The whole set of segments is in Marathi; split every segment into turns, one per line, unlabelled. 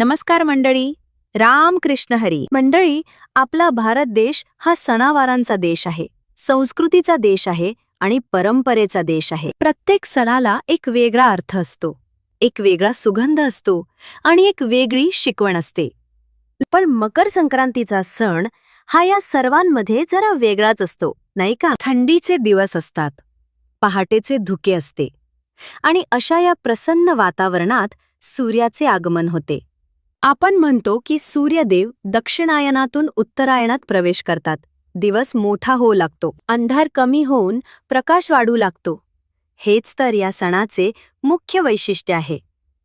नमस्कार मंडळी. राम कृष्ण हरी. मंडळी आपला भारत देश हा सणावारांचा देश आहे संस्कृतीचा देश आहे आणि परंपरेचा देश आहे. प्रत्येक सणाला एक वेगळा अर्थ असतो एक वेगळा सुगंध असतो आणि एक वेगळी शिकवण असते. पण मकर संक्रांतीचा सण हा या सर्वांमध्ये जरा वेगळाच असतो नाही का? थंडीचे दिवस असतात पहाटेचे धुके असते आणि अशा या प्रसन्न वातावरणात सूर्याचे आगमन होते. आपण म्हणतो की सूर्यदेव दक्षिणायनातून उत्तरायणात प्रवेश करतात. दिवस मोठा होऊ लागतो. अंधार कमी होऊन प्रकाश वाढू लागतो. हेच तर या सणाचे मुख्य वैशिष्ट्य आहे.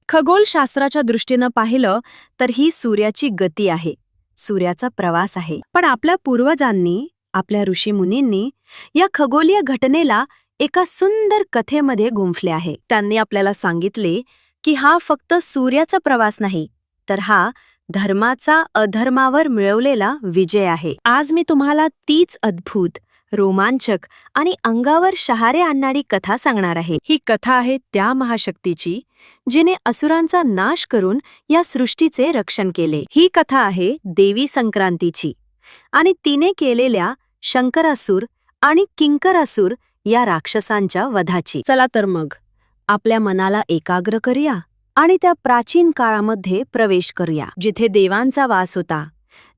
खगोलशास्त्राच्या दृष्टीनं पाहिलं तर ही सूर्याची गती आहे. सूर्याचा प्रवास आहे. पण आपल्या पूर्वजांनी आपल्या ऋषीमुनींनी या खगोलीय घटनेला एका सुंदर कथेमध्ये गुंफले आहे. त्यांनी आपल्याला सांगितले की हा फक्त सूर्याचा प्रवास नाही तर हा धर्माचा अधर्मावर मिळवलेला विजय आहे. आज मी तुम्हाला तीच अद्भुत रोमांचक आणि अंगावर शहारे आणणारी कथा सांगणार आहे. ही कथा आहे त्या महाशक्तीची जिने असुरांचा नाश करून या सृष्टीचे रक्षण केले. ही कथा आहे देवी संक्रांतीची आणि तिने केलेल्या शंकरासूर आणि किंकरासूर या राक्षसांच्या वधाची. चला तर मग आपल्या मनाला एकाग्र करूया. आणि त्या प्राचीन काळामध्ये प्रवेश करूया. जिथे देवांचा वास होता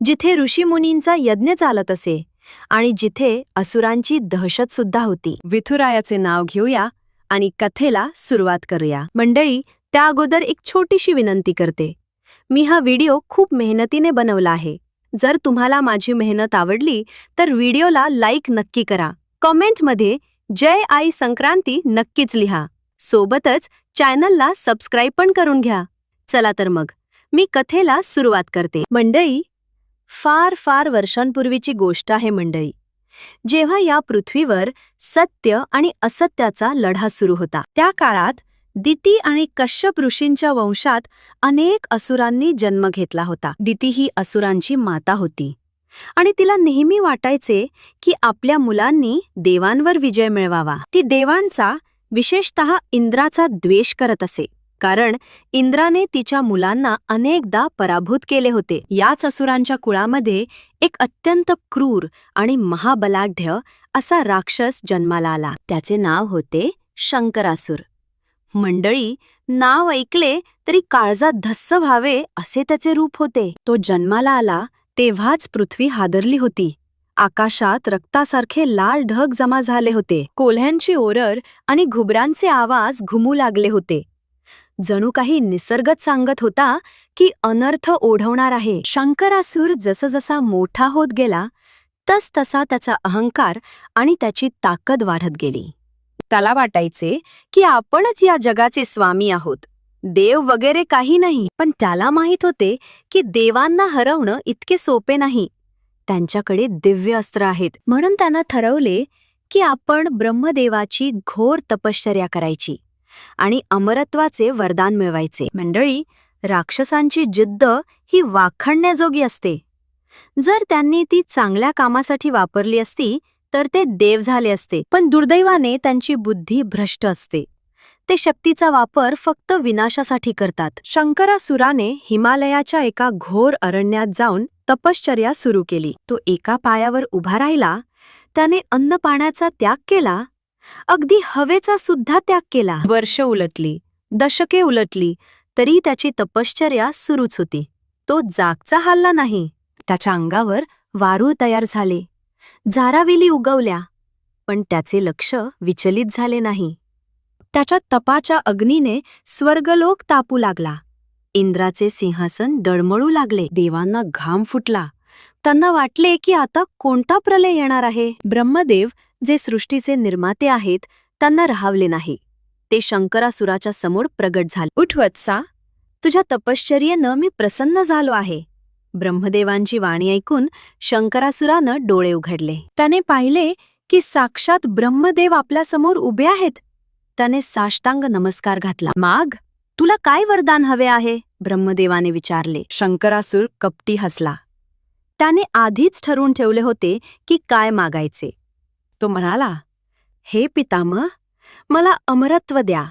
जिथे ऋषीमुनींचा यज्ञ चालत असे आणि जिथे असुरांची दहशत सुद्धा होती. विथुरायाचे नाव घेऊया आणि कथेला सुरुवात करूया. मंडळी त्या अगोदर एक छोटीशी विनंती करते. मी हा व्हिडिओ खूप मेहनतीने बनवला आहे. जर तुम्हाला माझी मेहनत आवडली तर व्हिडिओला लाईक नक्की करा. कॉमेंटमध्ये जय आई संक्रांती नक्कीच लिहा. सोबतच चॅनलला सबस्क्राईब पण करून घ्या. चला तर मग मी कथेला सुरुवात करते. मंडई फार फार वर्षांपूर्वीची गोष्ट आहे मंडई जेव्हा या पृथ्वीवर सत्य आणि असत्याचा लढा सुरू होता. त्या काळात दिती आणि कश्यप ऋषींच्या वंशात अनेक असुरांनी जन्म घेतला होता. दिती ही असुरांची माता होती. आणि तिला नेहमी वाटायचे की आपल्या मुलांनी देवांवर विजय मिळवावा. ती देवांचा विशेषत इंद्राचा द्वेष करत असे. कारण इंद्राने तिच्या मुलांना अनेकदा पराभूत केले होते. याच असुरांच्या कुळामध्ये एक अत्यंत क्रूर आणि महाबलाढ्य असा राक्षस जन्माला आला. त्याचे नाव होते शंकरासूर. मंडळी नाव ऐकले तरी काळजात धस्स व्हावे असे त्याचे रूप होते. तो जन्माला आला तेव्हाच पृथ्वी हादरली होती. आकाशात रक्तासारखे लाल ढग जमा झाले होते. कोल्ह्यांची ओरड आणि घुबरांचे आवाज घुमू लागले होते. जणू काही निसर्गच सांगत होता की अनर्थ ओढवणार आहे. शंकरासूर जसजसा मोठा होत गेला तस तसा त्याचा अहंकार आणि त्याची ताकद वाढत गेली. त्याला वाटायचे की आपणच या जगाचे स्वामी आहोत. देव वगैरे काही नाही पण त्याला माहीत होते की देवांना हरवणं इतके सोपे नाही. त्यांच्याकडे दिव्य अस्त्र आहेत. म्हणून त्यानं ठरवले की आपण ब्रह्मदेवाची घोर तपश्चर्या करायची आणि अमरत्वाचे वरदान मिळवायचे. मंडळी राक्षसांची जिद्द ही वाखणण्याजोगी असते. जर त्यांनी ती चांगल्या कामासाठी वापरली असती तर ते देव झाले असते. पण दुर्दैवाने त्यांची बुद्धी भ्रष्ट असते. ते शक्तीचा वापर फक्त विनाशासाठी करतात. शंकरासुराने हिमालयाच्या एका घोर अरण्यात जाऊन तपश्चर्या सुरू केली. तो एका पायावर उभा राहिला. त्याने अन्नपाण्याचा त्याग केला. अगदी हवेचा सुद्धा त्याग केला. वर्ष उलटली. दशके उलटली. तरी त्याची तपश्चर्या सुरूच होती. तो जागचा हल्ला नाही. त्याच्या अंगावर वारूळ तयार झाले. जारावेली उगवल्या. पण त्याचे लक्ष विचलित झाले नाही. त्याच्या तपाच्या अग्नीने स्वर्गलोक तापू लागला. इंद्राचे सिंहासन डळमळू लागले. देवांना घाम फुटला. त्यांना वाटले की आता कोणता प्रलय येणार आहे? ब्रह्मदेव जे सृष्टीचे निर्माते आहेत त्यांना राहावले नाही. ते शंकरासुराच्या समोर प्रगट झाले. उठवत्सा तुझ्या तपश्चर्येनं मी प्रसन्न झालो आहे. ब्रह्मदेवांची वाणी ऐकून शंकरासुरानं डोळे उघडले. त्याने पाहिले की साक्षात ब्रह्मदेव आपल्यासमोर उभे आहेत. त्याने साष्टांग नमस्कार घातला. माग तुला काय वरदान हवे आहे? ब्रह्मदेवाने विचारले. शंकरासूर कपटी हसला. त्याने आधीच ठरवून ठेवले होते की काय मागायचे. तो म्हणाला हे पितामह मला अमरत्व द्या.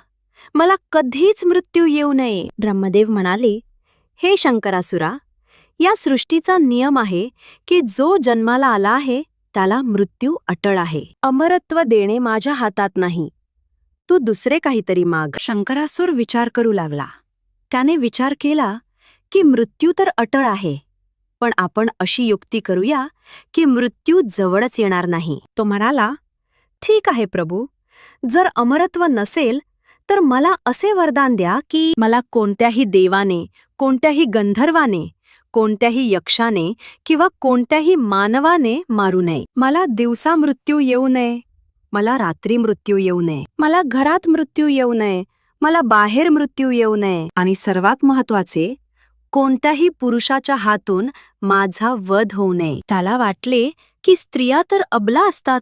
मला कधीच मृत्यू येऊ नये. ब्रह्मदेव म्हणाले हे शंकरासुरा या सृष्टीचा नियम आहे की जो जन्माला आला आहे त्याला मृत्यू अटळ आहे. अमरत्व देणे माझ्या हातात नाही. तू दुसरे काहीतरी माग. शंकरासूर विचार करू लागला. त्याने विचार केला की मृत्यू तर अटळ आहे पण आपण अशी युक्ती करूया की मृत्यू जवळच येणार नाही. तो म्हणाला ठीक आहे प्रभू जर अमरत्व नसेल तर मला असे वरदान द्या की मला कोणत्याही देवाने कोणत्याही गंधर्वाने कोणत्याही यक्षाने किंवा कोणत्याही मानवाने मारू नये. मला दिवसा मृत्यू येऊ नये. मला रात्री मृत्यू येऊ नये. मला घरात मृत्यू येऊ नये. मला बाहेर मृत्यू येऊ नये. आणि सर्वात महत्त्वाचे कोणत्याही पुरुषाच्या हातून माझा वध होऊ नये. त्याला वाटले की स्त्रिया तर अबला असतात.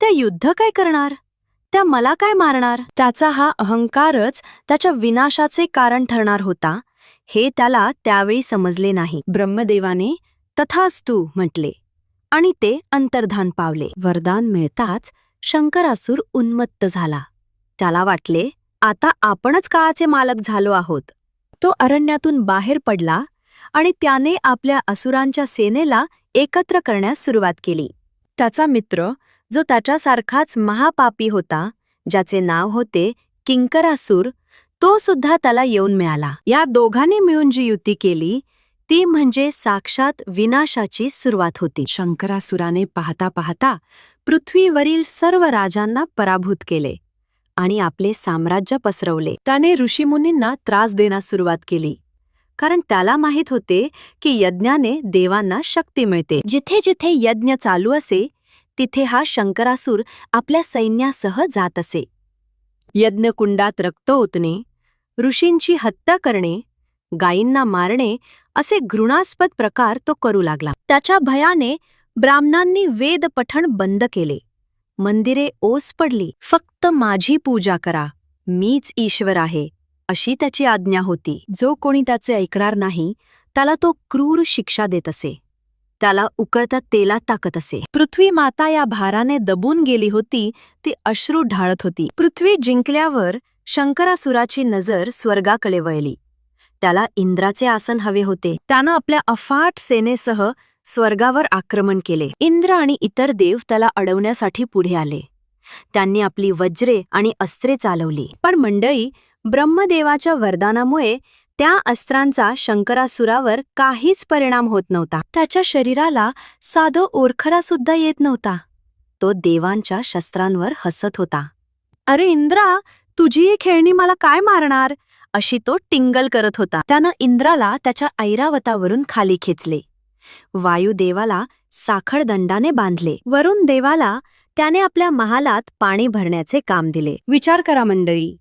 त्या युद्ध काय करणार? त्या मला काय मारणार? त्याचा हा अहंकारच त्याच्या विनाशाचे कारण ठरणार होता. हे त्याला त्यावेळी समजले नाही. ब्रह्मदेवाने तथास्तू म्हटले आणि ते अंतर्धान पावले. वरदान मिळताच शंकरासूर उन्मत्त झाला. त्याला वाटले आता आपणच काळाचे मालक झालो आहोत. तो अरण्यातून बाहेर पडला आणि त्याने आपल्या असुरांच्या सेनेला एकत्र करण्यास सुरुवात केली. त्याचा मित्र जो त्याच्यासारखाच महापापी होता ज्याचे नाव होते किंकरासूर तो सुद्धा त्याला येऊन मिळाला. या दोघांनी मिळून जी युती केली ती म्हणजे साक्षात विनाशाची सुरुवात होती. शंकरासुराने पाहता पाहता पृथ्वीवरील सर्व राजांना पराभूत केले आणि आपले साम्राज्य पसरवले. त्याने ऋषीमुनींना त्रास देण्यास सुरुवात केली कारण त्याला माहीत होते की यज्ञाने देवांना शक्ती मिळते. जिथे जिथे यज्ञ चालू असे तिथे हा शंकरासूर आपल्या सैन्यासह जात असे. यज्ञकुंडात रक्त ओतणे ऋषींची हत्या करणे गायींना मारणे असे घृणास्पद प्रकार तो करू लागला. त्याच्या भयाने ब्राह्मणांनी वेद पठण बंद केले. मंदिरे ओस पडली. फक्त माझी पूजा करा. मीच ईश्वर आहे अशी त्याची आज्ञा होती. जो कोणी त्याचे ऐकणार नाही त्याला तो क्रूर शिक्षा देत असे. त्याला उकळत्या तेलात टाकत असे. पृथ्वी माता या भाराने दबून गेली होती ती अश्रू ढाळत होती. पृथ्वी जिंकल्यावर शंकरासुराची नजर स्वर्गाकडे वळली. त्याला इंद्राचे आसन हवे होते. त्यानं आपल्या अफाट सेनेसह स्वर्गावर आक्रमण केले. इंद्र आणि इतर देव त्याला अडवण्यासाठी पुढे आले. त्यांनी आपली वज्रे आणि अस्त्रे चालवली. पण मंडळी ब्रह्मदेवाच्या वरदानामुळे त्या अस्त्रांचा शंकरासुरावर काहीच परिणाम होत नव्हता. त्याच्या शरीराला साधं ओरखडा सुद्धा येत नव्हता. तो देवांच्या शस्त्रांवर हसत होता. अरे इंद्रा तुझी ही खेळणी मला काय मारणार? अशी तो टिंगल करत होता. त्यानं इंद्राला त्याच्या ऐरावतावरून खाली खेचले. वायुदेवाला साखळदंडाने बांधले. वरुण देवाला त्याने आपल्या महालात पाणी भरण्याचे काम दिले. विचार करा मंडळी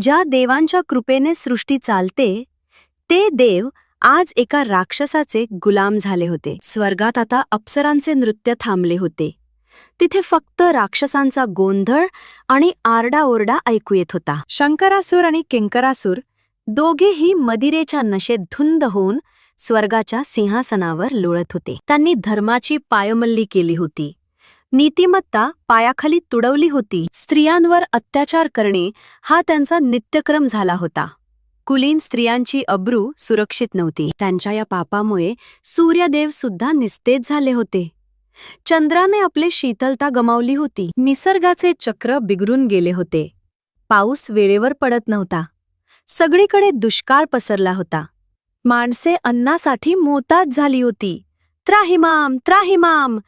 ज्या देवांच्या कृपेने सृष्टी चालते ते देव आज एका राक्षसाचे गुलाम झाले होते. स्वर्गात आता अप्सरांचे नृत्य थांबले होते. तिथे फक्त राक्षसांचा गोंधळ आणि आरडाओरडा ऐकू येत होता. शंकरासूर आणि किंकरासूर दोघेही मदिरेच्या नशेत धुंद होऊन स्वर्गाच्या सिंहासनावर लोळत होते. त्यांनी धर्माची पायमल्ली केली होती. नीतिमत्ता पायाखाली तुडवली होती. स्त्रियांवर अत्याचार करणे हा त्यांचा नित्यक्रम झाला होता. कुलीन स्त्रियांची अब्रू सुरक्षित नव्हती. त्यांच्या या पापामुळे सूर्यदेव सुद्धा निस्तेज झाले होते. चंद्राने आपली शीतलता गमावली होती. निसर्गाचे चक्र बिघडून गेले होते. पाऊस वेळेवर पडत नव्हता. सगळीकडे दुष्काळ पसरला होता. माणसे अन्नासाठी मोताज झाली होती. त्राहिमाम त्राहिमाम!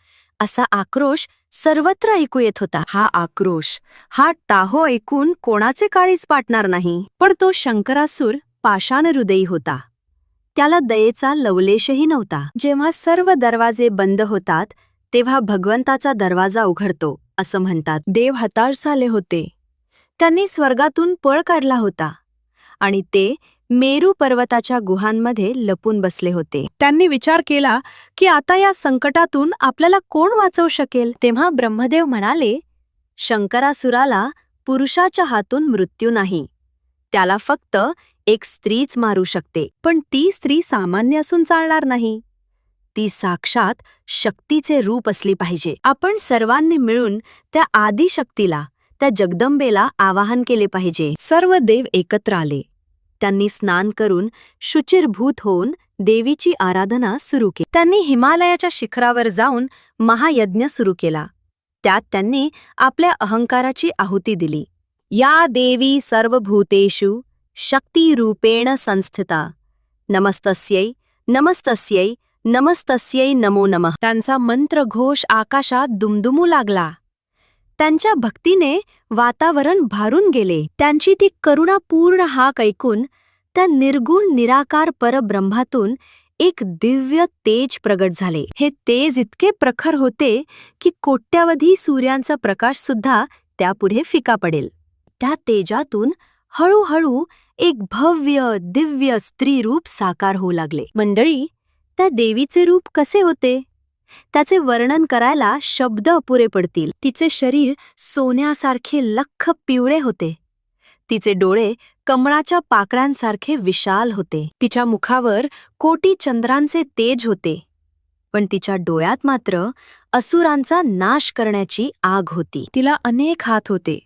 असा आक्रोश सर्वत्र ऐकू येत होता. हा आक्रोश हा टाहो ऐकून कोणाचे काळीच पाटणार नाही. पण तो शंकरासूर पाषाण हृदयी होता. त्याला दयेचा लवलेशही नव्हता. जेव्हा सर्व दरवाजे बंद होतात तेव्हा भगवंताचा दरवाजा उघडतो असं म्हणतात. देव हताश झाले होते. त्यांनी स्वर्गातून पळ काढला होता आणि ते मेरू पर्वताच्या गुहांमध्ये लपून बसले होते. त्यांनी विचार केला की आता या संकटातून आपल्याला कोण वाचवू शकेल? तेव्हा ब्रह्मदेव म्हणाले शंकरासुराला पुरुषाच्या हातून मृत्यू नाही. त्याला फक्त एक स्त्रीच मारू शकते. पण ती स्त्री सामान्य असून चालणार नाही. ती साक्षात शक्तीचे रूप असली पाहिजे. आपण सर्वांनी मिळून त्या आदिशक्तीला त्या जगदंबेला आवाहन केले पाहिजे. सर्व देव एकत्र आले. त्यांनी स्नान करून शुचिरभूत होऊन देवीची आराधना सुरू केली. त्यांनी हिमालयाच्या शिखरावर जाऊन महायज्ञ सुरू केला. त्यात त्यांनी आपल्या अहंकाराची आहुती दिली. या देवी सर्वभूतेषु शक्तिरूपेण संस्थिता. नमस्तस्यै नमस्तस्यै नमस्तस्यै नमो नमः. त्यांचा मंत्रघोष आकाशात दुमदुमू लागला. त्यांच्या भक्तीने वातावरण भारून गेले. त्यांची ती करुणापूर्ण हाक ऐकून त्या निर्गुण निराकार परब्रह्मातून एक दिव्य तेज प्रगट झाले. हे तेज इतके प्रखर होते की कोट्यावधी सूर्यांचा प्रकाश सुद्धा त्यापुढे फिका पडेल. त्या तेजातून हळूहळू एक भव्य दिव्य स्त्रीरूप साकार होऊ लागले. मंडळी त्या देवीचे रूप कसे होते? त्याचे वर्णन करायला शब्द अपुरे पडतील. तिचे शरीर सोन्यासारखे लख्ख पिवळे होते. तिचे डोळे कमळाच्या पाकळ्यांसारखे विशाल होते. तिच्या मुखावर कोटी चंद्रांचे तेज होते. पण तिच्या डोळ्यात मात्र असुरांचा नाश करण्याची आग होती. तिला अनेक हात होते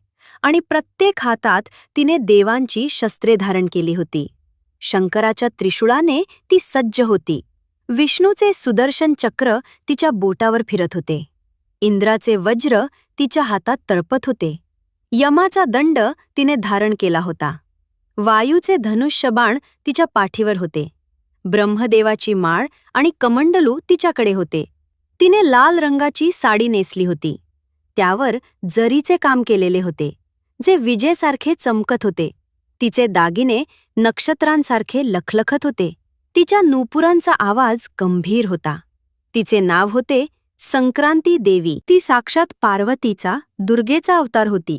आणि प्रत्येक हातात तिने देवांची शस्त्रे धारण केली होती. शंकराच्या त्रिशूळाने ती सज्ज होती. विष्णूचे सुदर्शन चक्र तिच्या बोटावर फिरत होते. इंद्राचे वज्र तिच्या हातात तळपत होते. यमाचा दंड तिने धारण केला होता. वायूचे धनुष्यबाण तिच्या पाठीवर होते. ब्रह्मदेवाची माळ आणि कमंडलू तिच्याकडे होते. तिने लाल रंगाची साडी नेसली होती. त्यावर जरीचे काम केलेले होते जे विजेसारखे चमकत होते. तिचे दागिने नक्षत्रांसारखे लखलखत होते. तिच्या नूपुरांचा आवाज गंभीर होता. तिचे नाव होते संक्रांती देवी. ती साक्षात पार्वतीचा दुर्गेचा अवतार होती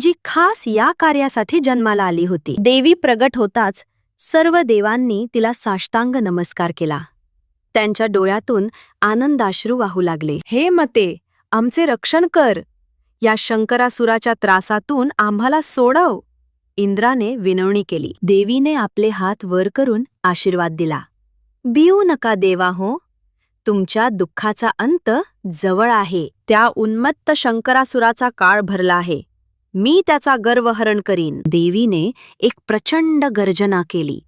जी खास या कार्यासाठी जन्माला आली होती. देवी प्रगट होताच सर्व देवांनी तिला साष्टांग नमस्कार केला. त्यांच्या डोळ्यातून आनंदाश्रू वाहू लागले. हे मते आमचे रक्षण कर. या शंकरासुराच्या त्रासातून आम्हाला सोडव. इंद्राने विनवणी केली. देवीने आपले हात वर करून आशीर्वाद दिला. बिऊ नका देवा हो. तुमच्या दुःखाचा अंत जवळ आहे. त्या उन्मत्त शंकरासुराचा काळ भरला आहे. मी त्याचा गर्वहरण करीन. देवीने एक प्रचंड गर्जना केली.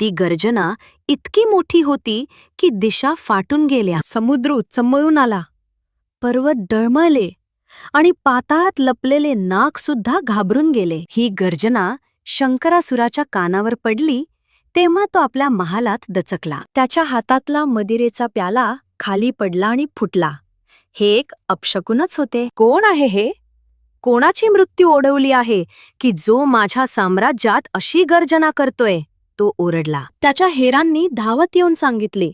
ती गर्जना इतकी मोठी होती की दिशा फाटून गेल्या. समुद्र उचंबळून आला. पर्वत डळमळले. आणि पातात लपलेले नाक सुद्धा घाबरून गेले. ही गर्जना शंकरासुराच्या कानावर पडली तेव्हा तो आपल्या महालात दचकला. त्याच्या हातातला मदिरेचा प्याला खाली पडला आणि फुटला. हे एक अपशकुनच होते. कोण आहे हे? कोणाची मृत्यू ओढवली आहे की जो माझ्या साम्राज्यात अशी गर्जना करतोय? तो ओरडला. त्याच्या हेरांनी धावत येऊन सांगितले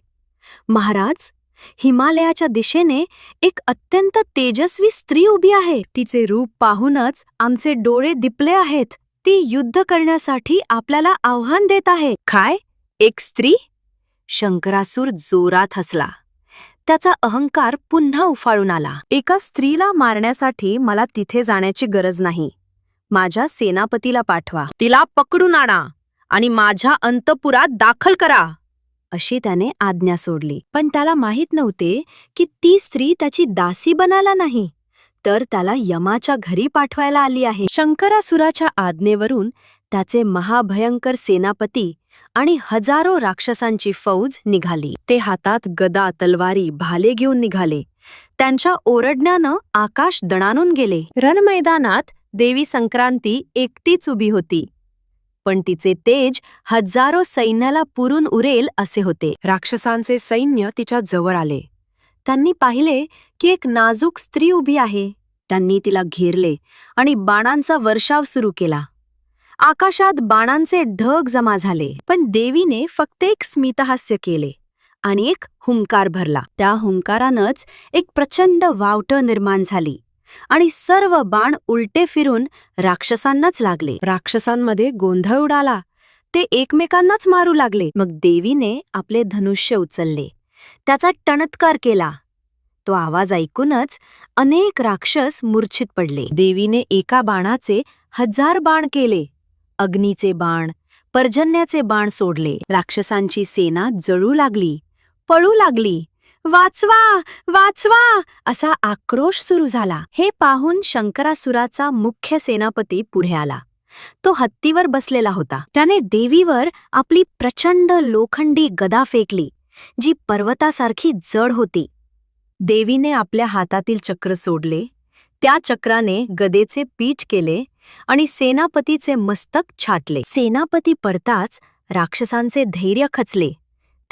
महाराज हिमालयाच्या दिशेने एक अत्यंत तेजस्वी स्त्री उभी आहे. तिचे रूप पाहूनच आमचे डोळे दिपले आहेत. ती युद्ध करण्यासाठी आपल्याला आव्हान देत आहे. काय? एक स्त्री? शंकरासूर जोरात हसला. त्याचा अहंकार पुन्हा उफाळून आला. एका स्त्रीला मारण्यासाठी मला तिथे जाण्याची गरज नाही. माझ्या सेनापतीला पाठवा. तिला पकडून आणा आणि माझ्या अंतपुरात दाखल करा. अशी त्याने आज्ञा सोडली. पण त्याला माहीत नव्हते की ती स्त्री त्याची दासी बनाला नाही तर त्याला यमाच्या घरी पाठवायला आली आहे. शंकरासुराच्या आज्ञेवरून त्याचे महाभयंकर सेनापती आणि हजारो राक्षसांची फौज निघाली. ते हातात गदा तलवारी भाले घेऊन निघाले. त्यांच्या ओरडण्यानं आकाश दणानून गेले. रणमैदानात देवी संक्रांती एकटीच उभी होती. पण तिचे तेज हजारो सैन्याला पुरून उरेल असे होते. राक्षसांचे सैन्य तिच्या जवळ आले. त्यांनी पाहिले की एक नाजूक स्त्री उभी आहे. त्यांनी तिला घेरले आणि बाणांचा वर्षाव सुरू केला. आकाशात बाणांचे ढग जमा झाले. पण देवीने फक्त एक स्मितहास्य केले आणि एक हुंकार भरला. त्या हुंकारानंच एक प्रचंड वावटं निर्माण झाली. आणि सर्व बाण उलटे फिरून राक्षसांनाच लागले. राक्षसांमध्ये गोंधळ उडाला. ते एकमेकांनाच मारू लागले. मग देवीने आपले धनुष्य उचलले. त्याचा टणत्कार केला. तो आवाज ऐकूनच अनेक राक्षस मूर्छित पडले. देवीने एका बाणाचे हजार बाण केले. अग्नीचे बाण पर्जन्याचे बाण सोडले. राक्षसांची सेना जळू लागली पळू लागली. वाचवा वाचवा असा आक्रोश सुरू झाला. हे पाहून शंकरासुराचा मुख्य सेनापती पुढे आला. तो हत्तीवर बसलेला होता. त्याने देवीवर आपली प्रचंड लोखंडी गदा फेकली जी पर्वतासारखी जड होती. देवीने आपल्या हातातील चक्र सोडले त्या चक्राने गदेचे पीच केले आणि सेनापतीचे मस्तक छाटले. सेनापती पडताच राक्षसांचे धैर्य खचले.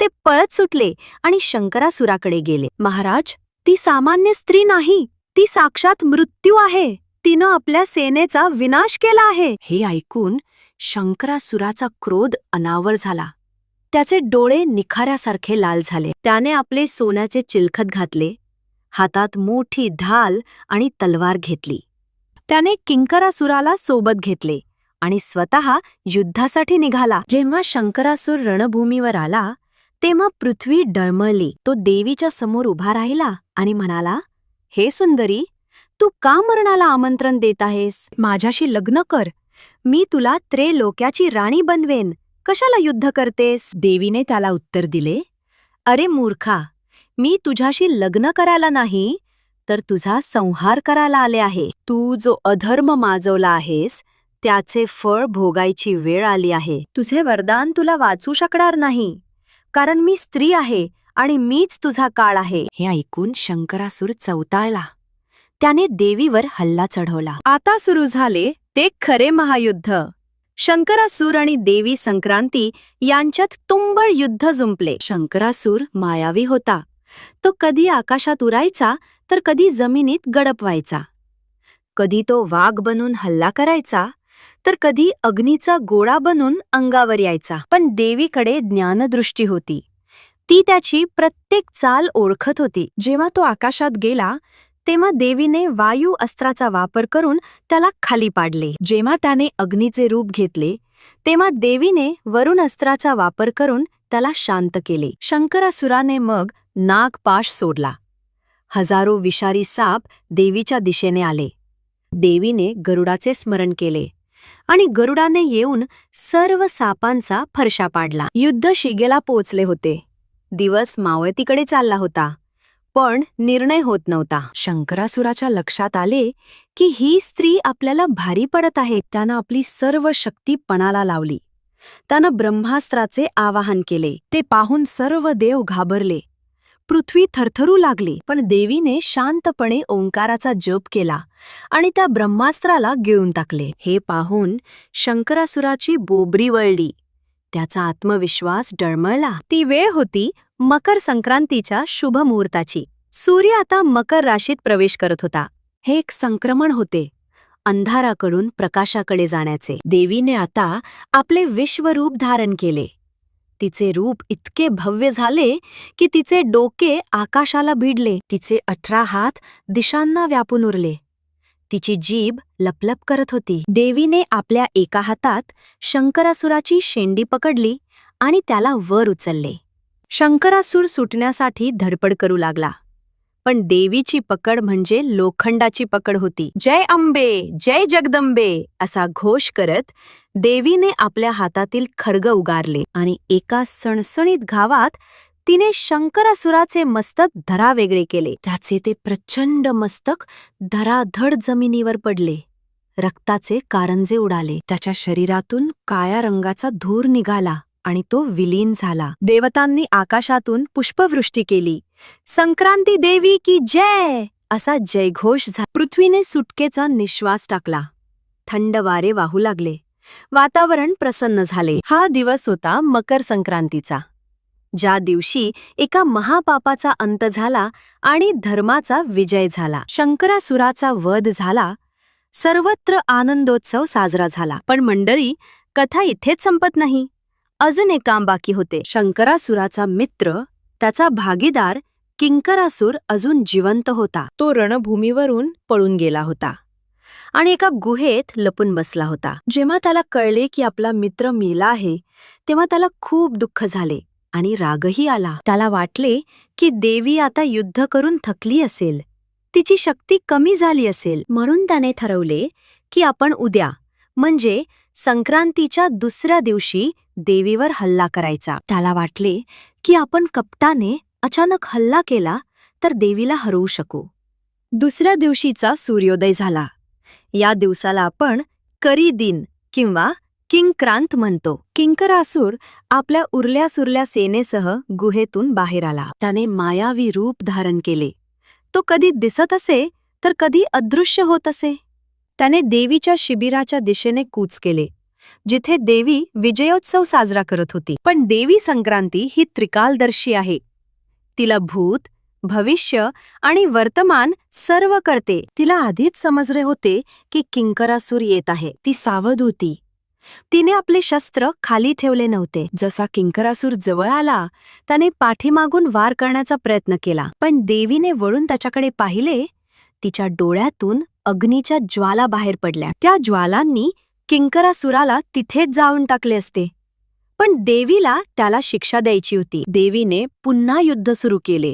ते पळत सुटले आणि शंकरासुराकडे गेले. महाराज ती सामान्य स्त्री नाही. ती साक्षात मृत्यू आहे. तिनं आपल्या सेनेचा विनाश केला आहे. हे ऐकून शंकरासुराचा क्रोध अनावर झाला. त्याचे डोळे निखाऱ्यासारखे लाल झाले. त्याने आपले सोन्याचे चिलखत घातले हातात मोठी ढाल आणि तलवार घेतली. त्याने किंकरासुराला सोबत घेतले आणि स्वतः युद्धासाठी निघाला. जेव्हा शंकरासूर रणभूमीवर आला तेव्हा पृथ्वी डळमळली. तो देवीच्या समोर उभा राहिला आणि म्हणाला हे सुंदरी तू का मरणाला आमंत्रण देत आहेस? माझ्याशी लग्न कर. मी तुला त्रेलोक्याची राणी बनवेन. कशाला युद्ध करतेस? देवीने त्याला उत्तर दिले अरे मूर्खा मी तुझ्याशी लग्न करायला नाही तर तुझा संहार करायला आले आहे. तू जो अधर्म माजवला आहेस त्याचे फळ भोगायची वेळ आली आहे. तुझे वरदान तुला वाचू शकणार नाही. कारण मी स्त्री आहे आणि मीच तुझा काळ आहे. हे ऐकून शंकरासूर चौताळला त्याने देवीवर हल्ला चढवला. आता सुरू झाले ते खरे महायुद्ध. शंकरासूर आणि देवी संक्रांती यांच्यात तुंबळ युद्ध जुंपले. शंकरासूर मायावी होता. तो कधी आकाशात उरायचा तर कधी जमिनीत गडपवायचा. कधी तो वाघ बनून हल्ला करायचा तर कधी अग्नीचा गोळा बनून अंगावर यायचा. पण देवीकडे ज्ञानदृष्टी होती. ती त्याची प्रत्येक चाल ओळखत होती. जेव्हा तो आकाशात गेला तेव्हा देवीने वायू अस्त्राचा वापर करून त्याला खाली पाडले. जेव्हा त्याने अग्नीचे रूप घेतले तेव्हा देवीने वरुण अस्त्राचा वापर करून त्याला शांत केले. शंकरासुराने मग नागपाश सोडला. हजारो विषारी साप देवीच्या दिशेने आले. देवीने गरुडाचे स्मरण केले. आणि गरुडाने येऊन सर्व सापांचा फरशा पाडला. युद्ध शिगेला पोचले होते. दिवस मावळतीकडे चालला होता पण निर्णय होत नव्हता. शंकरासुराच्या लक्षात आले की ही स्त्री आपल्याला भारी पडत आहे. त्यानं आपली सर्व शक्ती पणाला लावली. त्यानं ब्रह्मास्त्राचे आवाहन केले. ते पाहून सर्व देव घाबरले. पृथ्वी थरथरू लागली. पण देवीने शांतपणे ओंकाराचा जप केला आणि त्या ब्रह्मास्त्राला गिळून टाकले. हे पाहून शंकरासुराची बोबरी वळली. त्याचा आत्मविश्वास डळमळला. ती वेळ होती मकर संक्रांतीच्या शुभ मुहूर्ताची. सूर्य आता मकर राशीत प्रवेश करत होता. हे एक संक्रमण होते. अंधाराकडून प्रकाशाकडे जाण्याचे. देवीने आता आपले विश्वरूप धारण केले. तिचे रूप इतके भव्य झाले की तिचे डोके आकाशाला भिडले. तिचे अठरा हात दिशांना व्यापून उरले. तिची जीभ लपलप करत होती. देवीने आपल्या एका हातात शंकरासुराची शेंडी पकडली आणि त्याला वर उचलले. शंकरासूर सुटण्यासाठी धडपड करू लागला. पण देवीची पकड म्हणजे लोखंडाची पकड होती. जय अंबे जय जगदंबे असा घोष करत देवीने आपल्या हातातील खर्ग उगारले आणि एका सणसणीत घावात तिने शंकरासुराचे मस्तक धरावेगळे केले. त्याचे ते प्रचंड मस्तक धराधड जमिनीवर पडले. रक्ताचे कारंजे उडाले. त्याच्या शरीरातून काळ्या रंगाचा धूर निघाला आणि तो विलीन झाला. देवतांनी आकाशातून पुष्पवृष्टी केली. संक्रांती देवी की जय असा जयघोष झाला पृथ्वीने सुटकेचा निश्वास टाकला. थंड वारे वाहू लागले. वातावरण प्रसन्न झाले. हा दिवस होता मकर संक्रांतीचा. ज्या दिवशी एका महापापाचा अंत झाला आणि धर्माचा विजय झाला. शंकरासुराचा वध झाला. सर्वत्र आनंदोत्सव साजरा झाला. पण मंडळी कथा इथेच संपत नाही. अजून एक काम बाकी होते. शंकरासुराचा मित्र त्याचा भागीदार किंकरासूर अजून जिवंत होता. तो रणभूमीवरून पळून गेला होता. आणि एका गुहेत लपून बसला होता. जेव्हा त्याला कळले की आपला मित्र मेला आहे तेव्हा त्याला खूप दुःख झाले आणि रागही आला. त्याला वाटले की देवी आता युद्ध करून थकली असेल. तिची शक्ती कमी झाली असेल. म्हणून त्याने ठरवले की आपण उद्या म्हणजे संक्रांतीच्या दुसऱ्या दिवशी देवीवर हल्ला करायचा. त्याला वाटले की आपण कपटाने अचानक हल्ला केला तर देवीला हरवू शकू. दुसऱ्या दिवशीचा सूर्योदय झाला. या दिवसाला आपण करी दिन किंवा किंक्रांत म्हणतो. किंकरासूर आपल्या उरल्या सुरल्या सेनेसह गुहेतून बाहेर आला. त्याने मायावी रूप धारण केले. तो कधी दिसत असे तर कधी अदृश्य होत असे. त्याने देवीच्या शिबिराच्या दिशेने कूच केले जिथे देवी विजयोत्सव साजरा करत होती. पण देवी संक्रांती ही त्रिकालदर्शी आहे. तिला भूत भविष्य आणि वर्तमान सर्व करते. तिला आधीच समजले होते की किंकरासूर येत आहे. ती सावध होती. तिने आपले शस्त्र खाली ठेवले नव्हते. जसा किंकरासूर जवळ आला त्याने पाठीमागून वार करण्याचा प्रयत्न केला. पण देवीने वळून त्याच्याकडे पाहिले तिच्या डोळ्यातून अग्नीच्या ज्वाला बाहेर पडल्या. त्या ज्वालांनी किंकरासुराला तिथेच जाऊन टाकले असते. पण देवीला त्याला शिक्षा द्यायची होती. देवीने पुन्हा युद्ध सुरू केले.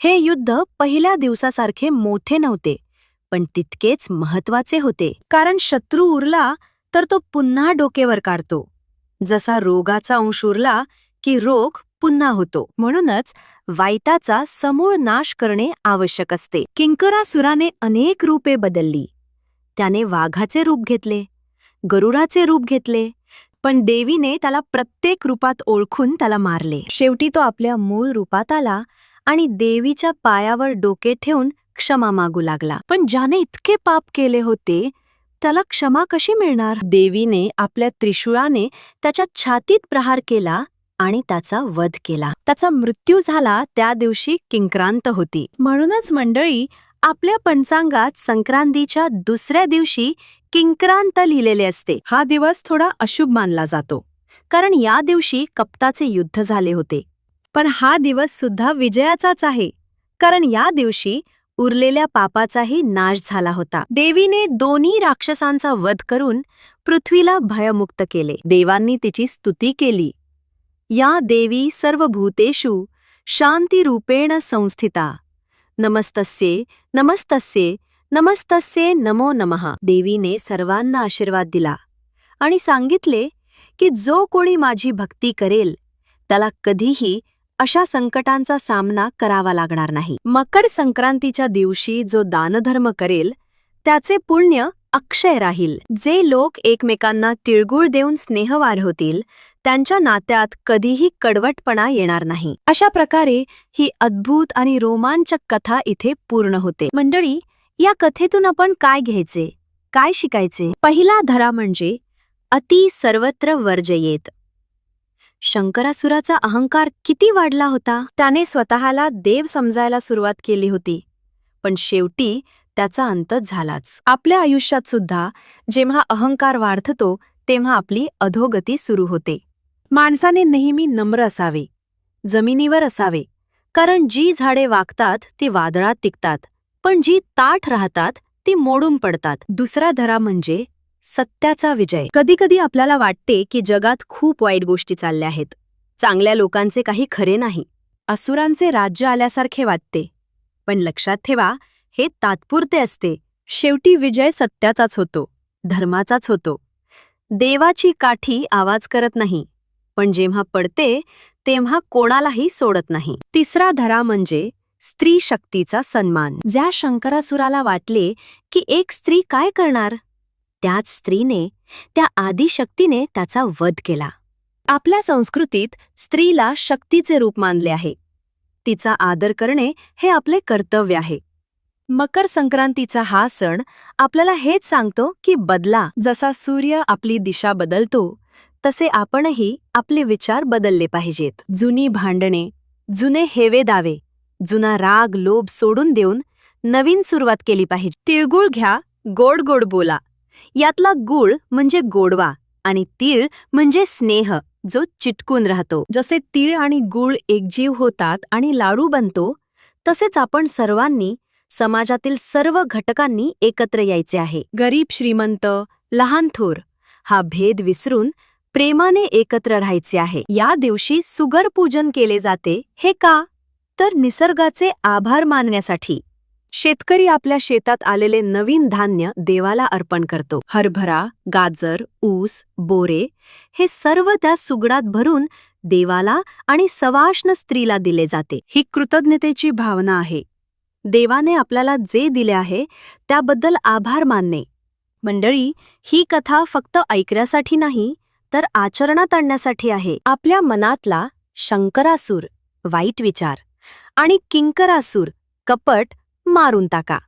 हे युद्ध पहिल्या दिवसासारखे मोठे नव्हते पण तितकेच महत्त्वाचे होते. कारण शत्रू उरला तर तो पुन्हा डोकेवर काढतो. जसा रोगाचा अंश उरला की रोग पुन्हा होतो. म्हणूनच वाईटाचा समूळ नाश करणे आवश्यक असते. किंकरासुराने अनेक रूपे बदलली. त्याने वाघाचे रूप घेतले गरुडाचे रूप घेतले पण देवीने त्याला प्रत्येक रूपात ओळखून त्याला मारले. शेवटी तो आपल्या मूळ रूपात आला आणि देवीच्या पायावर डोके ठेवून क्षमा मागू लागला. पण ज्याने इतके पाप केले होते त्याला क्षमा कशी मिळणार? देवीने आपल्या त्रिशूळाने त्याच्या छातीत प्रहार केला आणि त्याचा वध केला. त्याचा मृत्यू झाला त्या दिवशी किंक्रांत होती. म्हणूनच मंडळी आपल्या पंचांगात संक्रांतीच्या दुसऱ्या दिवशी किंक्रांत लिहिलेले असते. हा दिवस थोडा अशुभ मानला जातो. कारण या दिवशी कप्ताचे युद्ध झाले होते. पण हा दिवस सुद्धा विजयाचाच आहे. कारण या दिवशी उरलेल्या पापाचाही नाश झाला होता. देवीने दोन्ही राक्षसांचा वध करून पृथ्वीला भयमुक्त केले. देवांनी तिची स्तुती केली. या देवी सर्व भूतेषु शांतिरूपेण संस्थिता. नमस्तस्ये नमस्तस्ये नमस्तस्ये नमो नमः. देवीने सर्वांना आशीर्वाद दिला आणि सांगितले की जो कोणी माझी भक्ती करेल त्याला कधीही अशा संकटांचा सामना करावा लागणार नाही. मकर संक्रांतीच्या दिवशी जो दानधर्म करेल त्याचे पुण्य अक्षय राहील. जे लोक एकमेकांना तिळगुळ देऊन स्नेह वाढवतील त्यांच्या नात्यात कधीही कडवटपणा येणार नाही. अशा प्रकारे ही अद्भुत आणि रोमांचक कथा इथे पूर्ण होते. मंडळी या कथेतून आपण काय घ्यायचे? काय शिकायचे? पहिला धडा म्हणजे अति सर्वत्र वर्जयेत शंकरासुराचा अहंकार किती वाढला होता? त्याने स्वतःला देव समजायला सुरुवात केली होती पण शेवटी त्याचा अंतच झालाच. आपल्या आयुष्यात सुद्धा जेव्हा अहंकार वाढतो तेव्हा आपली अधोगती सुरू होते. माणसाने नेहमी नम्र असावे जमिनीवर असावे कारण जी झाडे वागतात ती वादळात टिकतात. पण जी ताठ राहतात ती मोडून पडतात. दुसरा धरा म्हणजे सत्याचा विजय. कधीकधी आपल्याला वाटते की जगात खूप वाईट गोष्टी चालल्या आहेत. चांगल्या लोकांचे काही खरे नाही. असुरांचे राज्य आल्यासारखे वाटते. पण लक्षात ठेवा हे तात्पुरते असते. शेवटी विजय सत्याचाच होतो धर्माचाच होतो. देवाची काठी आवाज करत नाही पण जेव्हा पडते तेव्हा कोणालाही सोडत नाही. तिसरा धरा म्हणजे स्त्री शक्तीचा सन्मान. ज्या शंकरासुराला वाटले की एक स्त्री काय करणार? त्याच स्त्रीने त्या आदिशक्तीने त्याचा वध केला. आपल्या संस्कृतीत स्त्रीला शक्तीचे रूप मानले आहे. तिचा आदर करणे हे आपले कर्तव्य आहे. मकर संक्रांतीचा हा सण आपल्याला हेच सांगतो की बदला. जसा सूर्य आपली दिशा बदलतो तसे आपणही आपले विचार बदलले पाहिजेत. जुनी भांडणे जुने हेवे दावे जुना राग लोभ सोडून देऊन नवीन सुरुवात केली पाहिजे. तिळगुळ घ्या गोड गोड बोला. यातला गुळ म्हणजे गोडवा आणि तीळ म्हणजे स्नेह जो चिटकून राहतो. जसे तीळ आणि गुळ एकजीव होतात आणि लाडू बनतो तसेच आपण सर्वांनी समाजातील सर्व घटकांनी एकत्र यायचे आहे. गरीब श्रीमंत लहान थोर हा भेद विसरून प्रेमाने एकत्र राहायचे आहे. या दिवशी सुगर पूजन केले जाते हे का? तर निसर्गाचे आभार मानण्यासाठी शेतकरी आपल्या शेतात आलेले नवीन धान्य देवाला अर्पण करतो. हरभरा गाजर ऊस बोरे हे सर्व त्या सुगडात भरून देवाला आणि सवाष्ण स्त्रीला दिले जाते. ही कृतज्ञतेची भावना आहे. देवाने आपल्याला जे दिले आहे त्याबद्दल आभार मानणे. मंडळी ही कथा फक्त ऐकण्यासाठी नाही तर आचरणात आणण्यासाठी आहे. आपल्या मनातला शंकरासूर वाईट विचार. आणि किंकरासूर कपट मारून टाका.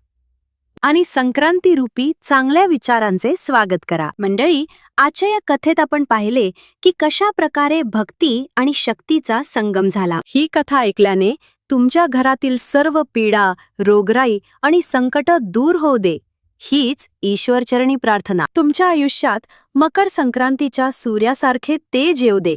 आणि संक्रांती रूपी चांगल्या विचारांचे स्वागत करा. मंडळी आजच्या या कथेत आपण पाहिले की कशा प्रकारे भक्ती आणि शक्तीचा संगम झाला. ही कथा ऐकल्याने तुमच्या घरातील सर्व पीडा रोगराई आणि संकट दूर होऊ दे. हीच ईश्वरचरणी प्रार्थना. तुमच्या आयुष्यात मकर संक्रांतीच्या सूर्यासारखे तेज येऊ दे.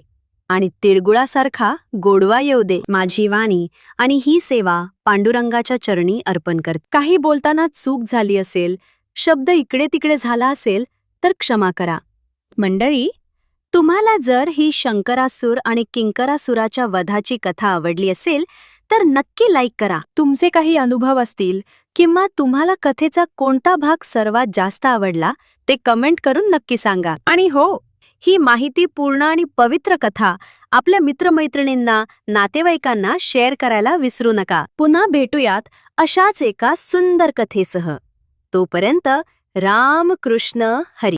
आणि तिळगुळासारखा गोडवा येऊ दे माझी वाणी. आणि ही सेवा पांडुरंगाच्या चरणी अर्पण कर काही बोलताना चूक झाली असेल शब्द इकडे तिकडे झाला असेल तर क्षमा करा. मंडळी तुम्हाला जर ही शंकरासूर आणि किंकरासुराच्या वधाची कथा आवडली असेल तर नक्की लाईक करा. तुमचे काही अनुभव असतील किंवा तुम्हाला कथेचा कोणता भाग सर्वात जास्त आवडला ते कमेंट करून नक्की सांगा. आणि हो ही माहिती पूर्ण आणि पवित्र कथा आपल्या मित्रमैत्रिणींना नातेवाईकांना शेअर करायला विसरू नका. पुन्हा भेटूयात अशाच एका सुंदर कथेसह. तोपर्यंत राम कृष्ण हरी.